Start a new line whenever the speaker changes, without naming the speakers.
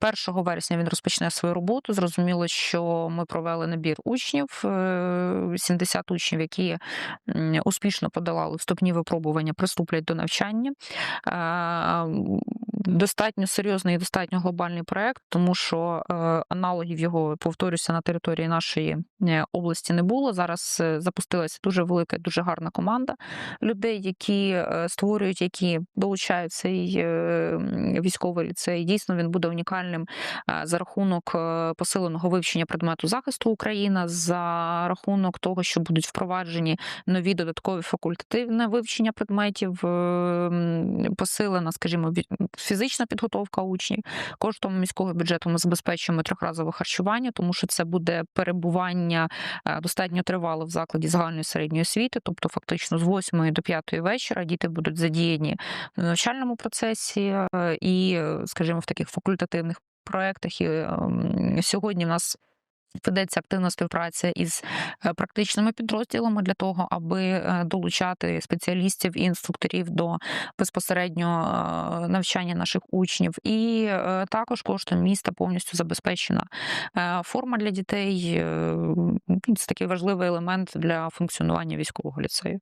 1 вересня він розпочне свою роботу. Зрозуміло, що ми провели набір учнів, е, 70 учнів, які успішно подолали вступні випробування, приступлять до навчання. Достатньо серйозний і достатньо глобальний проект, тому що е, аналогів його повторюся на території нашої е, області не було. Зараз е, запустилася дуже велика, дуже гарна команда людей, які створюють, які долучають цей військовий ліцей. Дійсно, він буде унікальним за рахунок посиленого вивчення предмету захисту Україна, за рахунок того, що будуть впроваджені нові додаткові факультативне вивчення предметів, посилена, скажімо, фізична підготовка учнів. Коштом міського бюджету ми забезпечуємо трьохразове харчування, тому що це буде перебування е, достатньо тривало в закладі загальної середньої освіти, тобто фактично з 8 до 5 вечора діти будуть задіяні в навчальному процесі е, і, е, скажімо, в таких факультативних проєктах. І ем, сьогодні в нас ведеться активна співпраця із е, практичними підрозділами для того, аби е, долучати спеціалістів і інструкторів до безпосередньо е, навчання наших учнів. І також коштом міста повністю забезпечена форма для дітей. Е, Це такий важливий елемент для функціонування військового ліцею.